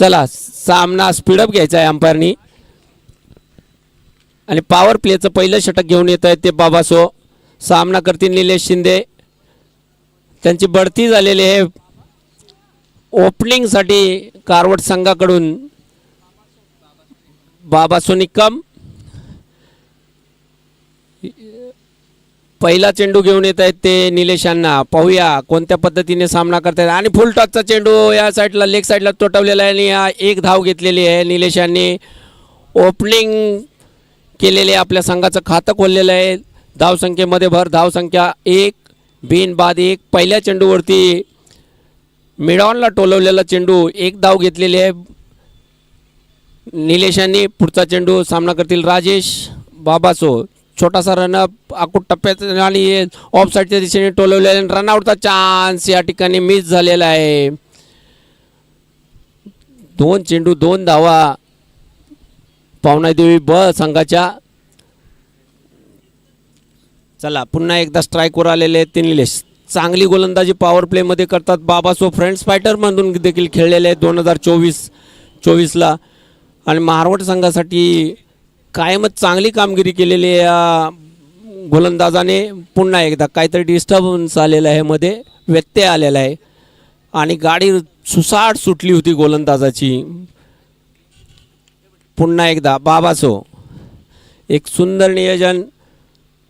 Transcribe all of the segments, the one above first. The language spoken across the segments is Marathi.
चला सामना स्पीडअप घ्यायचा आहे अंपायरनी. आणि पॉवर प्लेचं पहिलं षटक घेऊन येत आहेत ते बाबासो सामना करतील निलेश शिंदे. त्यांची बढती झालेली आहे. ओपनिंगसाठी कारवट संघाकडून बाबासो निकम. पहिला चेंडू घेऊन येत आहेत ते निलेशांना पाहूया कोणत्या पद्धतीने सामना करतायत. आणि फुल टॉसचा चेंडू या साईडला लेग साईडला तोटवलेला आहे आणि या एक धाव घेतलेली आहे निलेशांनी ओपनिंग केलेले आपल्या संघाचं खातं खोललेलं आहे. धावसंख्येमध्ये भर धावसंख्या एक बिन बाद एक. पहिल्या चेंडूवरती मिडॉनला टोलवलेला चेंडू एक धाव घेतलेली आहे. निलेशांनी पुढचा चेंडू सामना करतील राजेश बाबासो. छोटासा रनअप आकूट टप्प्यात आणि ऑफ साईडच्या दिशेने टोलवलेला रनआउटचा चान्स या ठिकाणी मिस झालेला आहे. दोन चेंडू दोन धावा. पावनादेवी ब संघाच्या. चला पुन्हा एकदा स्ट्राईकवर आलेले आहेत ते चांगली गोलंदाजी पॉवर प्लेमध्ये करतात बाबासो. फ्रेंड्स फायटरमधून देखील खेळलेले आहेत दोन हजार चोवीस चोवीसला. आणि मारवट संघासाठी कायमच चांगली कामगिरी केलेली आहे या गोलंदाजाने पुन्हा एकदा काहीतरी डिस्टर्बन्स आलेलं आहे मध्ये व्यत्यय आलेला आहे. आणि गाडी सुसाट सुटली होती गोलंदाजाची. पुन्हा एकदा बाबासो एक सुंदर नियोजन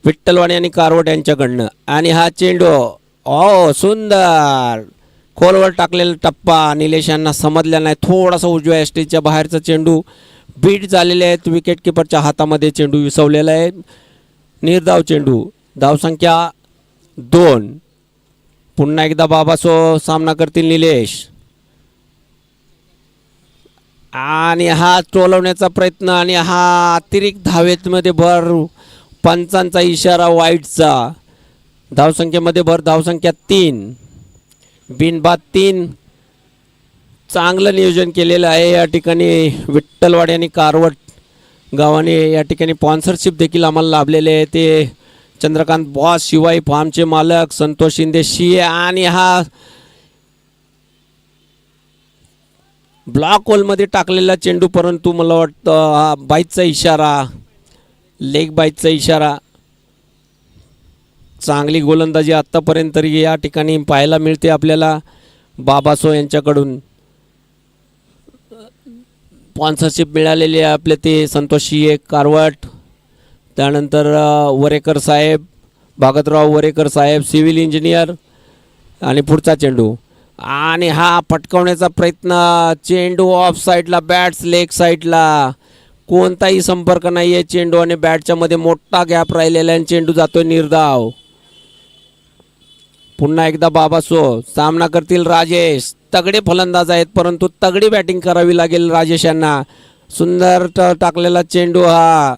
विठ्ठलवाणी आणि कारवट यांच्याकडनं. आणि हा चेंडू ओ सुंदर! खोलवर टाकलेला टप्पा निलेशांना समजला नाही. थोडासा उजव्या एसटीच्या बाहेरचा चेंडू बीट झालेले आहेत विकेटकीपरच्या हातामध्ये चेंडू विसवलेला आहे. निर्धाव चेंडू धावसंख्या दोन. पुन्हा एकदा बाबासो सामना करतील निलेश. आणि हा टोलवण्याचा प्रयत्न आणि हा अतिरिक्त धावेमध्ये भर पंचांचा इशारा वाईटचा. धावसंख्येमध्ये भर धावसंख्या तीन. बिनबाद तीन. चांगलं नियोजन केलेलं आहे. या ठिकाणी विठ्ठलवाडी आणि कारवट गावाने या ठिकाणी स्पॉन्सरशिप देखील आम्हाला लाभलेले आहे. ते चंद्रकांत बॉस शिवाई फार्मचे मालक संतोष शिंदे शिये आणि हा ब्लॉक होलमध्ये टाकलेला चेंडू परंतु मला वाटतं हा बाईकचा इशारा लेग बाईकचा इशारा चांगली गोलंदाजी आत्तापर्यंत तरी या ठिकाणी पाहायला मिळते आपल्याला. बाबासो यांच्याकडून स्पॉन्सरशिप मिळालेली आहे आपले ते संतोषी एक कारवट. त्यानंतर वरेकर साहेब भागतराव वरेकर साहेब सिव्हिल इंजिनियर आणि पुढचा चेंडू. आणि हा पटकवण्याचा प्रयत्न चेंडू ऑफ साईडला बॅट्स लेग साईडला कोणताही संपर्क नाही आहे चेंडू आणि बॅटच्या मध्ये मोठा गॅप राहिलेला आहे आणि चेंडू जातोय निर्धाव. पुन्हा एकदा बाबासो सामना करतील राजेश. तगडे फलंदाज आहेत परंतु तगडी बॅटिंग करावी लागेल राजेश यांना. सुंदर टाकलेला चेंडू हा.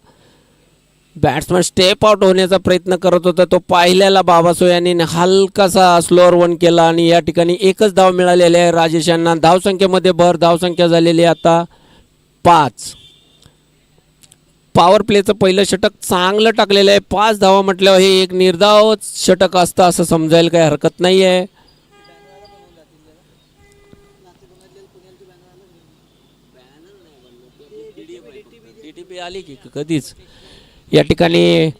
बॅट्समन स्टेप आउट होण्याचा प्रयत्न करत होता तो पाहिलेला बाबासो यांनी हलकासा स्लोअर वन केला आणि या ठिकाणी एकच धाव मिळालेली आहे राजेश यांना. धावसंख्येमध्ये भर धावसंख्या झालेली आहे आता पाच. पॉवर प्लेचं पहिलं षटक चांगलं टाकलेलं आहे. पाच धावा म्हटल्यावर हे एक निर्धाव षटक असतं असं समजायला काही हरकत नाही आहे आली की कधीच? या ठिकाणी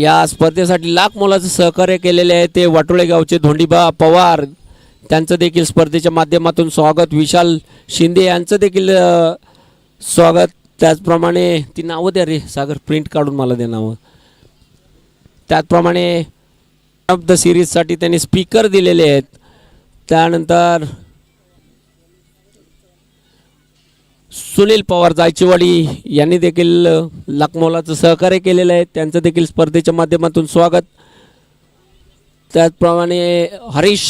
या स्पर्धेसाठी लाख मोलाचं सहकार्य केलेले आहे ते वाटोळे गावचे धोंडीबा पवार. त्यांचं देखील स्पर्धेच्या माध्यमातून स्वागत. विशाल शिंदे यांचं देखील स्वागत. त्याचप्रमाणे ती नावं द्या रे सागर प्रिंट काढून मला द्या नावं. त्याचप्रमाणे ऑफ द सिरीजसाठी त्यांनी स्पीकर दिलेले आहेत. त्यानंतर सुनील पवार जायचेवाडी यांनी देखील लाखमोलाचं सहकार्य केलेलं आहे. त्यांचं देखील स्पर्धेच्या माध्यमातून स्वागत. त्याचप्रमाणे हरीश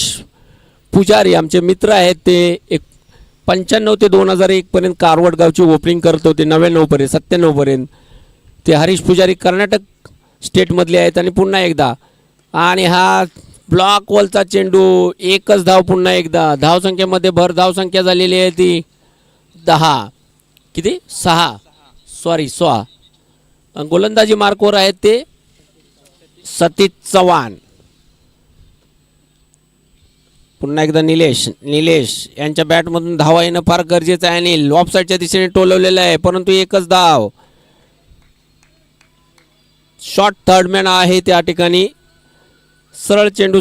पुजारी आमचे मित्र आहेत ते एक पंच्याण्णव ते दोन हजार एकपर्यंत कारवड गावची ओपनिंग करत होते नव्याण्णवपर्यंत सत्त्याण्णवपर्यंत ते हरीश पुजारी कर्नाटक स्टेटमधले आहेत आणि पुन्हा एकदा. आणि हा ब्लॉक वॉलचा चेंडू एकच धाव पुन्हा एकदा. धावसंख्येमध्ये भर धावसंख्या झालेली आहे ती दहा. किती? सहा. सॉरी सहा गोलंदाजी मार्कवर आहेत ते सतीश चव्हाण. पुन्हा एकदा निलेश निलेश यांच्या बॅटमधून धावा येणं फार गरजेचं आहे आणि लॉपसाईडच्या दिशेने टोलवलेलं आहे परंतु एकच धाव. शॉर्ट थर्डमॅन आहे त्या ठिकाणी. सरळ चेंडू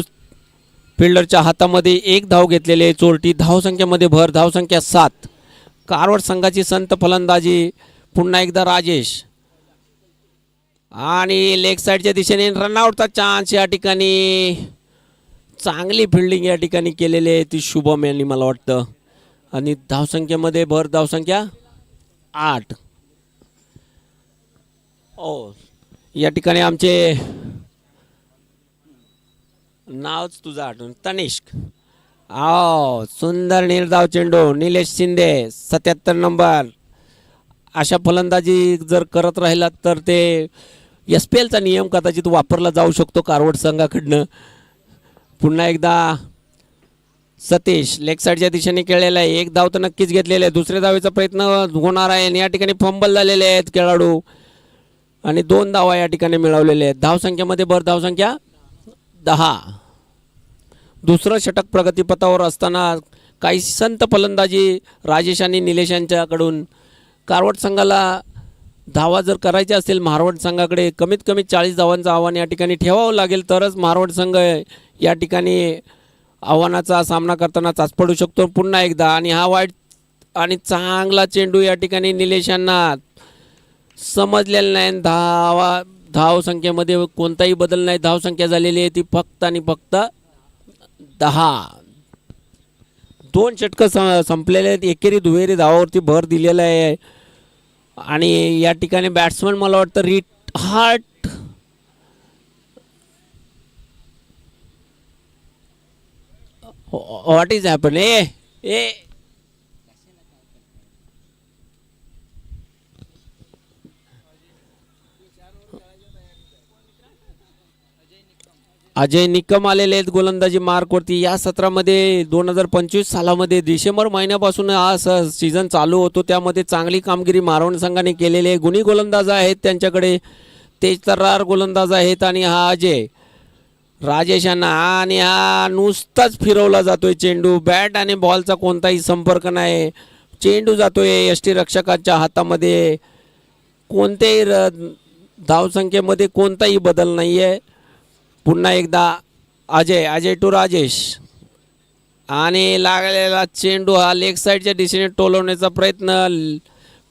फिल्डरच्या हातामध्ये एक धाव घेतलेली आहे चोरटी. धावसंख्येमध्ये भर धावसंख्या सात. कारवड संघाची संत फलंदाजी. पुन्हा एकदा राजेश. आणि लेग साईडच्या दिशेने रनआउटचा चान्स या ठिकाणी. चांगली फिल्डिंग या ठिकाणी केलेली आहे ती शुभम यांनी मला वाटतं. आणि धावसंख्येमध्ये भर धावसंख्या आठ. ओ या ठिकाणी आमचे नावच तुझं आठवण तनिष्क. आओ सुंदर निर्धाव चेंडू निलेश शिंदे सत्याहत्तर नंबर. अशा फलंदाजी जर करत राहिलात तर ते एस पी एलचा नियम कदाचित वापरला जाऊ शकतो कारवड संघाकडनं. पुन्हा एकदा सतीश लेग साईडच्या दिशेने खेळलेला आहे. एक धाव तर नक्कीच घेतलेला आहे. दुसऱ्या धावेचा प्रयत्न होणार आहे आणि या ठिकाणी फंबल झालेले आहेत खेळाडू. आणि दोन धावा या ठिकाणी मिळवलेले आहेत. धावसंख्येमध्ये भर धावसंख्या दहा. दुसरं षटक प्रगतीपथावर असताना काही संत फलंदाजी राजेश आणि निलेश यांच्याकडून. कारवट संघाला धावा जर करायच्या असतील मारवड संघाकडे कमीत कमी चाळीस धावांचं आव्हान या ठिकाणी ठेवावं लागेल तरच मारवड संघ या ठिकाणी आव्हानाचा सामना करताना चाच पडू शकतो. पुन्हा एकदा आणि हा वाईट आणि चांगला चेंडू या ठिकाणी निलेश यांना नाही. धावा धावा धावसंख्येमध्ये कोणताही बदल नाही. धावसंख्या झालेली आहे ती फक्त आणि फक्त दहा. दोन षटकं संपलेले आहेत. एकेरी दुहेरी धावावरती भर दिलेला आहे. आणि या ठिकाणी बॅट्समन मला वाटतं retired hurt. What is happen uh uh Ajay Nikam आलेले आहेत गोलंदाजी मार्कवरती या सत्रामध्ये दोन हजार पंचवीस सालामध्ये डिसेंबर महिन्यापासून हा स सीझन चालू होतो. त्यामध्ये चांगली कामगिरी मारवण संघाने केलेली आहे. गुणी गोलंदाज आहेत त्यांच्याकडे. तेज तर्रार गोलंदाज आहेत आणि हा अजय. राजेश यांना आणि हा नुसताच फिरवला जातोय चेंडू. बॅट आणि बॉलचा कोणताही संपर्क नाही. चेंडू जातोय यष्टीरक्षकाच्या हातामध्ये. कोणत्याही र धावसंख्येमध्ये कोणताही बदल नाही आहे पुन्हा एकदा अजय अजय टू राजेश. आणि लागलेला चेंडू हा लेग साईडच्या दिशेने टोलवण्याचा प्रयत्न.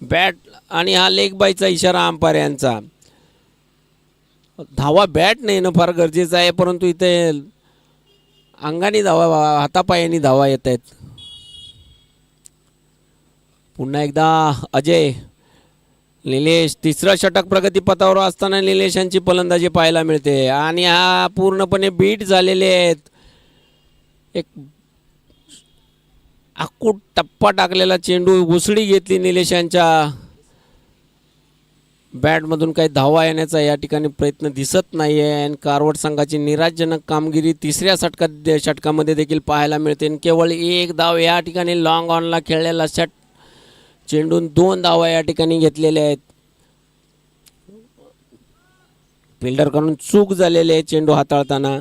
बॅट आणि हा लेग बायचा इशारा अंपायर यांचा. धावा बॅट नाही फार गरजेचं आहे परंतु इथे अंगाने धावा हातापायाने धावा येत आहेत. पुन्हा एकदा अजय. निलेश तिसरा षटक प्रगतीपथावर असताना निलेश यांची फलंदाजी पाहायला मिळते. आणि हा पूर्णपणे बीट झालेले आहेत. एक आकूट टप्पा टाकलेला चेंडू उसळी घेतली निलेश यांच्या. बॅटमधून काही धावा येण्याचा या ठिकाणी प्रयत्न दिसत नाही आहे आणि कारवड संघाची निराशजनक कामगिरी तिसऱ्या षटकात षटकामध्ये देखील पाहायला मिळते. आणि केवळ एक धाव या ठिकाणी लॉंग ऑनला खेळलेला षट चेंडून दोन धावा या ठिकाणी घेतलेल्या आहेत. फिल्डरकडून चूक झालेली आहे चेंडू हाताळताना.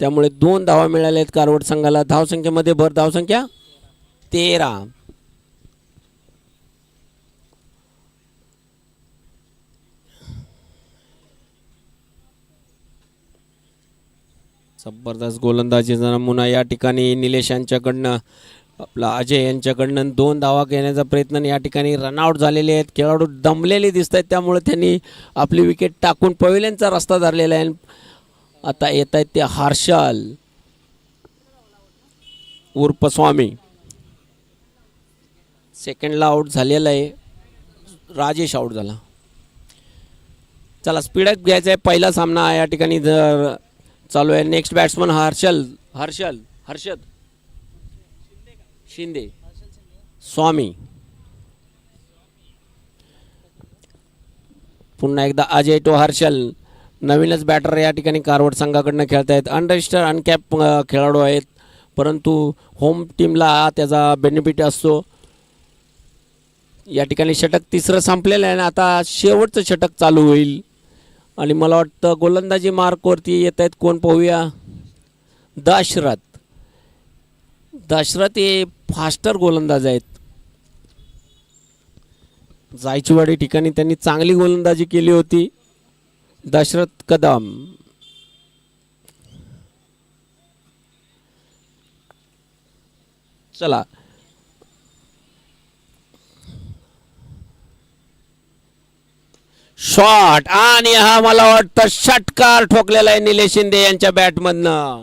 त्यामुळे दोन धावा मिळाल्या आहेत कारवड संघाला. धावसंख्येमध्ये भर धावसंख्या तेरा. जबरदस्त गोलंदाजी नमुना या ठिकाणी निलेशांच्याकडनं आपला अजय यांच्याकडनं दोन धावा घेण्याचा प्रयत्न या ठिकाणी रनआउट झालेले आहेत. खेळाडू दमलेले दिसत आहेत त्यामुळे त्यांनी आपली विकेट टाकून पवेल्यांचा रस्ता धरलेला आहे. आता येत आहेत ते हर्षल. उर्फ स्वामी सेकंडला आऊट झालेला आहे. राजेश आऊट झाला. चला स्पीडअप घ्यायचा आहे. पहिला सामना या ठिकाणी जर चालू आहे. Next batsman Harshal. Harshal. Harshad. Shinde. Swami. पुन्हा एकदा अजय टो हर्षल. नवीनच बॅटर या ठिकाणी कारवड संघाकडनं खेळत आहेत अनरजिस्टर अनकॅप खेळाडू आहेत. परंतु होम टीमला त्याचा बेनिफिट असतो. या ठिकाणी षटक तिसरं संपलेलं आहे आणि आता शेवटचं षटक चालू होईल. आणि मला वाटतं गोलंदाजी मार्कवरती येत आहेत. कोण पाहूया? दशरथ. दशरथ हे फास्टर गोलंदाज आहेत. जायचीवाडी ठिकाणी त्यांनी चांगली गोलंदाजी केली होती. दशरथ कदम. चला. शॉट आणि हा मला वाटतं षटकार ठोकलेला आहे निलेश शिंदे यांच्या बॅटमधनं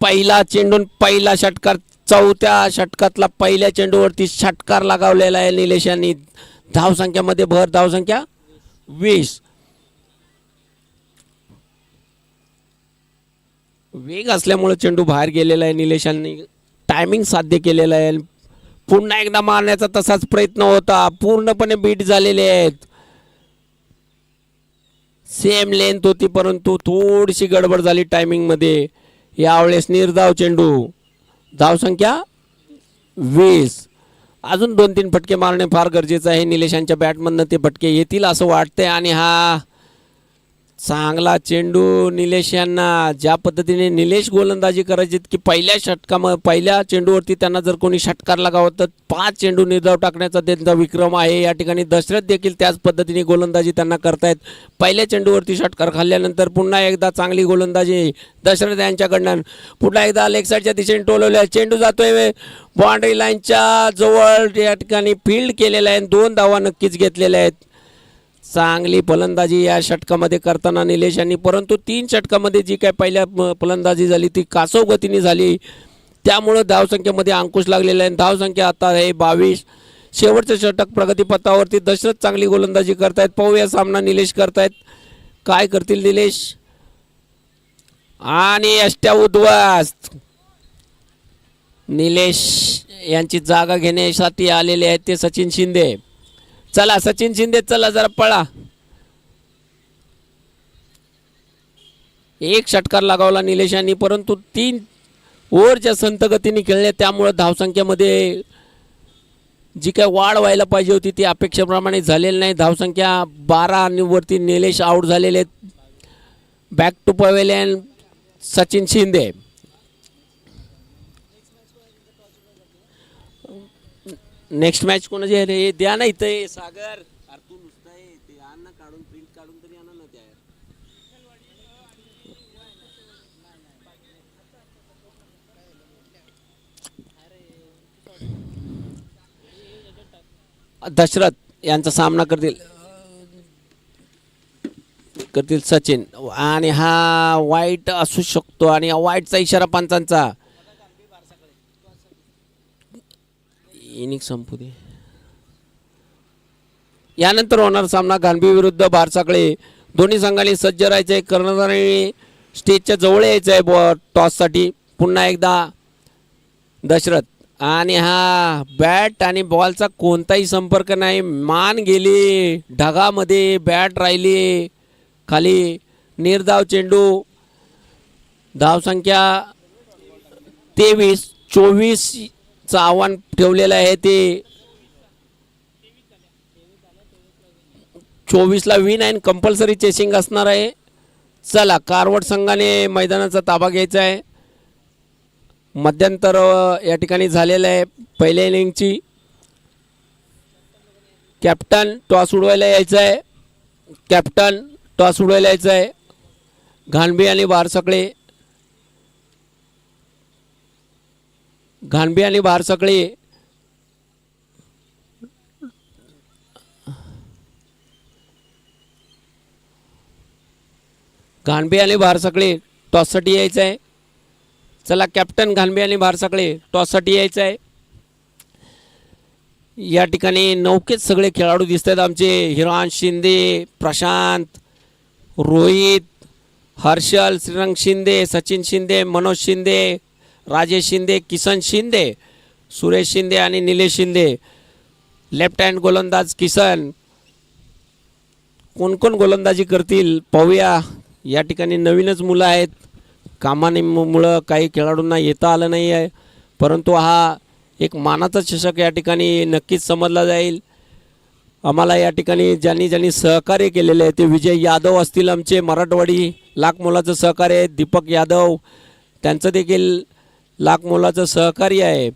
पहिला चेंडून पहिला षटकार चौथ्या षटकातला पहिल्या चेंडूवरती षटकार लगावलेला आहे निलेश यांनी. धावसंख्यामध्ये भर धावसंख्या वीस. वेग असल्यामुळे चेंडू बाहेर गेलेला आहे निलेशांनी टायमिंग साध्य केलेलं आहे. पुन्हा एकदा मारण्याचा तसाच प्रयत्न होता. पूर्णपणे बीट झालेले आहेत. सेम लेंथ होती परंतु थोडीशी गडबड झाली टायमिंगमध्ये यावेळेस निर्धाव चेंडू. धावसंख्या वीस. अजून दोन तीन फटके मारणे फार गरजेचं आहे. निलेशांच्या बॅटमधनं ते फटके येतील असं वाटतंय. आणि हा चांगला चेंडू निलेश यांना ज्या पद्धतीने निलेश गोलंदाजी करायची की पहिल्या षटकाम पहिल्या चेंडूवरती त्यांना जर कोणी षटकार लागावं तर पाच चेंडू निर्धाव टाकण्याचा त्यांचा विक्रम आहे. या ठिकाणी दशरथ देखील त्याच पद्धतीने गोलंदाजी त्यांना करतायत. पहिल्या चेंडूवरती षटकार खाल्ल्यानंतर पुन्हा एकदा चांगली गोलंदाजी दशरथ यांच्याकडनं. पुन्हा एकदा लेग साईडच्या दिशेने टोलवल्या. चेंडू जातोय बाउंड्री लाईनच्या जवळ या ठिकाणी फील्ड केलेला आहे दोन धावा नक्कीच घेतलेल्या आहेत. चांगली फलंदाजी या षटकामध्ये करताना निलेश यांनी परंतु तीन षटकामध्ये जी काय पहिल्या फलंदाजी झाली ती कासव गतीने झाली. त्यामुळं धावसंख्येमध्ये अंकुश लागलेला आहे. धावसंख्या आता आहे बावीस. शेवटचं षटक प्रगतीपथावरती दशरथ चांगली गोलंदाजी करतायत. पाहूया सामना निलेश करतायत. काय करतील निलेश? आणि अष्ट्या उद्वास्त निलेश यांची जागा घेण्यासाठी आलेले आहेत ते सचिन शिंदे. चला सचिन शिंदे चला जरा पळा. एक षटकार लगावला निलेश यांनी परंतु तीन ओव्हरच्या संत गतीने खेळले. त्यामुळं धावसंख्येमध्ये जी काय वाढ व्हायला पाहिजे होती ती अपेक्षेप्रमाणे झालेली नाही. धावसंख्या बारा आणि वरती निलेश आऊट झालेले आहेत. Back to pavilion Sachin Shinde. Next match कोणाची आहे रे? द्या ना इथे सागर. अरे तू नुसतं आहे ते आण ना काढून प्रिंट काढून तरी आणा ना त्या. दशरथ यांचा सामना करतील. करतील सचिन. आणि हा वाईट असू शकतो आणि वाईटचा इशारा पंचांचा. इनिंग संपू दे. यानंतर होणार सामना गांधी विरुद्ध बारसाकडे दोन्ही संघांनी सज्ज राहायचे कर्णधाराने स्टेजच्या जवळ यायचं आहे बॉ टॉससाठी. पुन्हा एकदा दशरथ. आणि हा बॅट आणि बॉलचा कोणताही संपर्क नाही. मान गेली ढगामध्ये बॅट राहिली. खाली निर्धाव चेंडू. धावसंख्या तेवीस चोवीस चं आव्हान ठेवलेलं आहे ते. चोवीसला विन आहे कंपल्सरी चेसिंग असणार आहे. चला कारवड संघाने मैदानाचा ताबा घ्यायचा आहे. मध्यंतर या ठिकाणी झालेलं आहे पहिल्या इनिंगची कॅप्टन टॉस उडवायला यायचं आहे. कॅप्टन टॉस उडवायला यायचं आहे. घाणबी आणि बारसकळे घाणबी आणि बारसकळे घाणबी आणि बारसकळे टॉससाठी यायचं आहे चला कॅप्टन घाणबी आणि बारसकळे टॉससाठी यायचं आहे या ठिकाणी नौकेत सगळे खेळाडू दिसत आहेत आमचे. हिरान शिंदे प्रशांत रोहित हर्षल श्रीरंग शिंदे सचिन शिंदे मनोज शिंदे राजेश शिंदे किसन शिंदे सुरेश शिंदे आणि निलेश शिंदे. लेफ्ट हँड गोलंदाज किसन. कोण कोण गोलंदाजी करतील पाहूया. या ठिकाणी नवीनच मुलं आहेत. कामानिमुळं मुळं काही खेळाडूंना येता आलं नाही आहे परंतु हा एक मानाचा चषक या ठिकाणी नक्कीच समजला जाईल. आम्हाला या ठिकाणी ज्यांनी ज्यांनी सहकार्य केलेले आहे ते विजय यादव असतील आमचे. मराठवाडी लाख मोलाचं सहकार्य आहे. दीपक यादव. त्यांचं देखील लाख मोलाचं सहकार्य आहे.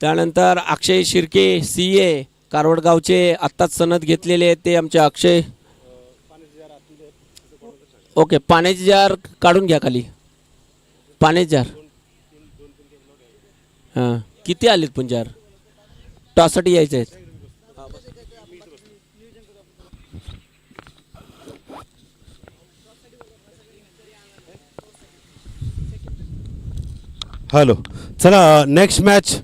त्यानंतर अक्षय शिर्के सी ए कारवडगावचे आत्ताच सनद घेतलेले आहेत ते आमचे अक्षय. ओके पाण्याची जार काढून घ्या खाली. पाण्याची जार. हां किती आलेत पण जार? टॉसाठी यायचे आहेत. हॅलो. चला नेक्स्ट मॅच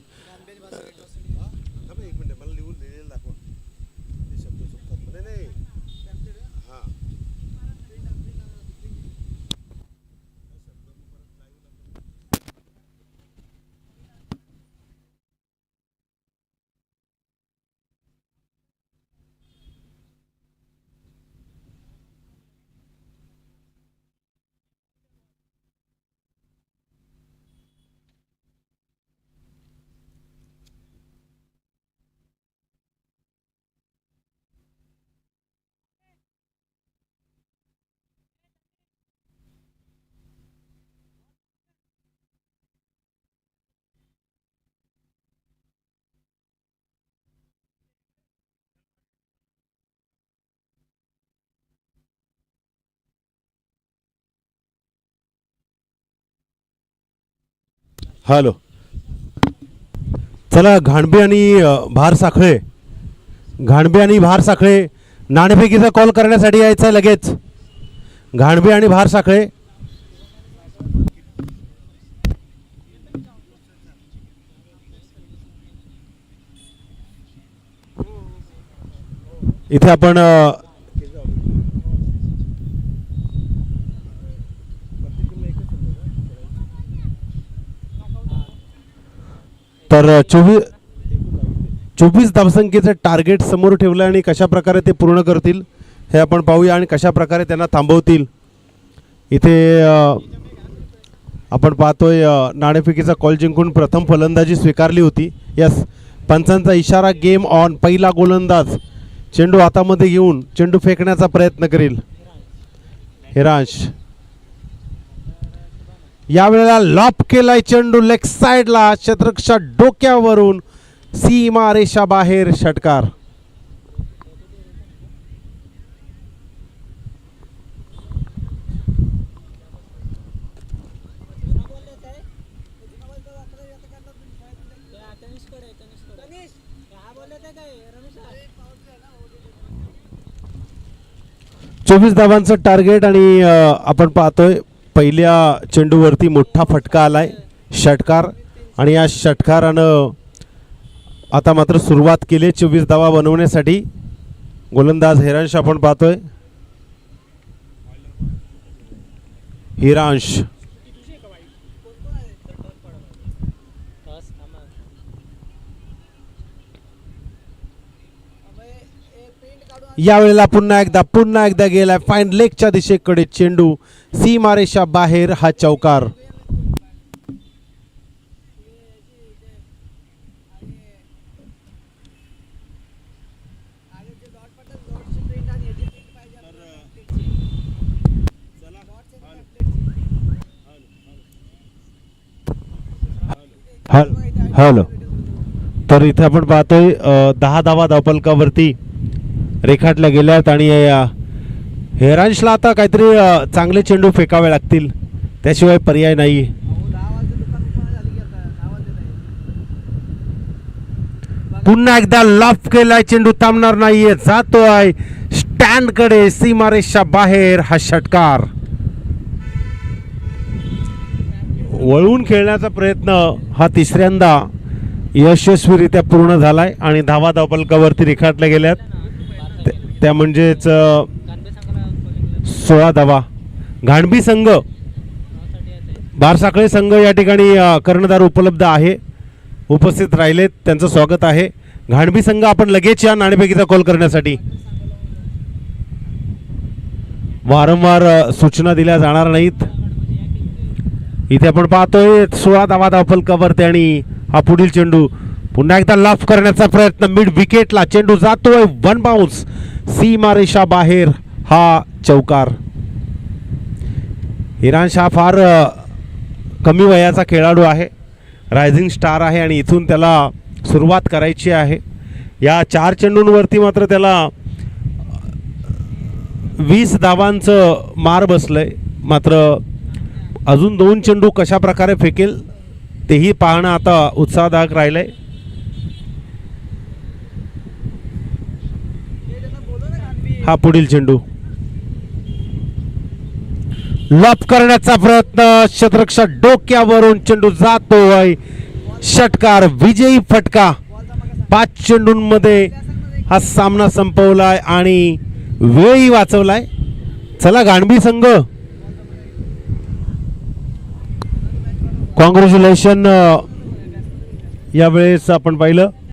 हॅलो. चला घाणबे आणि भार साखळे. घाणबे आणि भार साखळे नाणेफेकीचा कॉल करण्यासाठी यायचा आहे लगेच. घाणबे आणि भार साखळे. इथे आपण तर चोवीस चोवीस धावसंख्येचं टार्गेट समोर ठेवलं आणि कशा प्रकारे ते पूर्ण करतील हे आपण पाहूया आणि कशा प्रकारे त्यांना थांबवतील. इथे आपण पाहतोय अ, नाणेफेकीचा कॉल जिंकून प्रथम फलंदाजी स्वीकारली होती. यस पंचांचा इशारा गेम ऑन पहिला गोलंदाज चेंडू हातामध्ये घेऊन चेंडू फेकण्याचा प्रयत्न करील. हिरांश. यावेळेला लॉप केलाय चेंडू लेग साईडला शत्रकच्या डोक्यावरून सीमा रेषा बाहेर षटकार. चोवीस धावांचं टार्गेट आणि आपण पाहतोय पहिल्या चेंडूवरती मोठा फटका आलाय षटकार. आणि या षटकारानं आता मात्र सुरुवात केली आहे चोवीस धावा बनवण्यासाठी. गोलंदाज हिरांश आपण पाहतोय. हिरांश. यावेळेला पुन्हा एकदा पुन्हा एकदा गेलाय फाईन लेगच्या दिशेकडे चेंडू. सीमारेषा बाहेर हा चौकार. Hello hello. तर इथे आपण पाहतोय दहा धावा धावपलकावरती रेखाटल्या गेल्यात आणि हेरांशला आता काहीतरी चांगले चेंडू फेकावे लागतील. त्याशिवाय पर्याय नाही. पुन्हा एकदा लॉफ केलाय चेंडू थांबणार नाहीये. जातोय स्टँडकडे सीमारेषा बाहेर हा षटकार. वळवून खेळण्याचा प्रयत्न हा तिसऱ्यांदा यशस्वीरित्या पूर्ण झालाय आणि धावा धावपलकावरती रेखाटल्या गेल्यात. त्या- म्हणजेच सोळा धावा घाणबी संघ बारसाखळे संघ या ठिकाणी कर्णधार उपलब्ध आहे. उपस्थित राहिलेत त्यांचं स्वागत आहे. घाणबी संघ आपण लगेच या नाणेफेकीचा कॉल करण्यासाठी. वारंवार सूचना दिल्या जाणार नाहीत. इथे आपण पाहतोय सोळा धावा धावफलकावरती आणि हा पुढील चेंडू पुन्हा एकदा लाफ करण्याचा प्रयत्न. मिड विकेटला चेंडू जातोय. वन बाउन्स सीमा रेषा बाहेर. हा चौकार. इराण शाह फार कमी वयाचा खेळाडू आहे. रायझिंग स्टार आहे आणि इथून त्याला सुरुवात करायची आहे. या चार चेंडूंवरती मात्र त्याला वीस धावांचं मार बसलंय. मात्र अजून दोन चेंडू कशा प्रकारे फेकेल तेही पाहणं आता उत्साहदायक राहिलंय. हा पुढील चेंडू. लॉप करण्याचा प्रयत्न शतरक्षक डोक्यावरून चेंडू जातोय षटकार विजयी फटका. पाच चेंडूंमध्ये हा सामना संपवलाय आणि वेळही वाचवलाय. चला गाणबी संघ. कॉंग्रॅच्युलेशन यावेळेस आपण पाहिलं.